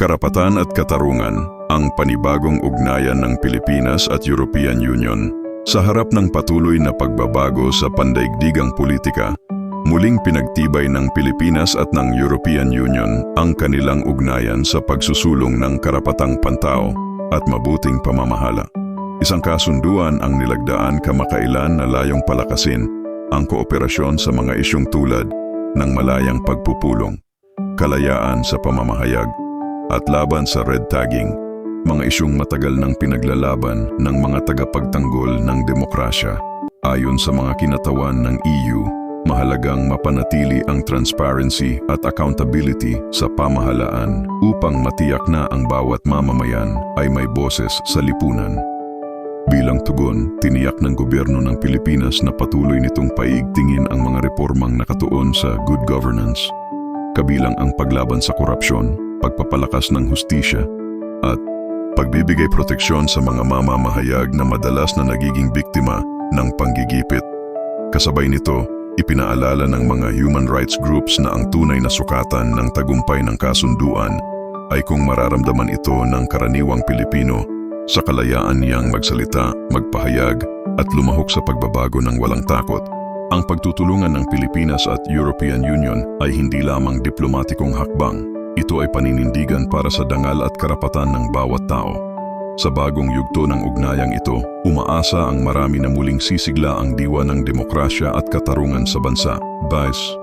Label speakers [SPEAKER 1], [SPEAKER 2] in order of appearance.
[SPEAKER 1] Karapatan at Katarungan, ang panibagong ugnayan ng Pilipinas at European Union. Sa harap ng patuloy na pagbabago sa pandaigdigang politika, muling pinagtibay ng Pilipinas at ng European Union ang kanilang ugnayan sa pagsusulong ng karapatang pantao at mabuting pamamahala. Isang kasunduan ang nilagdaan kamakailan na layong palakasin ang kooperasyon sa mga isyong tulad ng malayang pagpupulong, kalayaan sa pamamahayag, at laban sa red tagging, mga isyong matagal ng pinaglalaban ng mga tagapagtanggol ng demokrasya. Ayon sa mga kinatawan ng EU, mahalagang mapanatili ang transparency at accountability sa pamahalaan upang matiyak na ang bawat mamamayan ay may boses sa lipunan. Bilang tugon, tiniyak ng gobyerno ng Pilipinas na patuloy nitong paigtingin ang mga reformang nakatuon sa good governance, kabilang ang paglaban sa korupsyon, pagpapalakas ng hustisya, at pagbibigay proteksyon sa mga mamamahayag na madalas na nagiging biktima ng panggigipit. Kasabay nito, ipinaalala ng mga human rights groups na ang tunay na sukatan ng tagumpay ng kasunduan ay kung mararamdaman ito ng karaniwang Pilipino sa kalayaan niyang magsalita, magpahayag at lumahok sa pagbabago ng walang takot. Ang pagtutulungan ng Pilipinas at European Union ay hindi lamang diplomatikong hakbang. Ito ay paninindigan para sa dangal at karapatan ng bawat tao. Sa bagong yugto ng ugnayang ito, umaasa ang marami na muling sisigla ang diwa ng demokrasya at katarungan sa bansa. Vice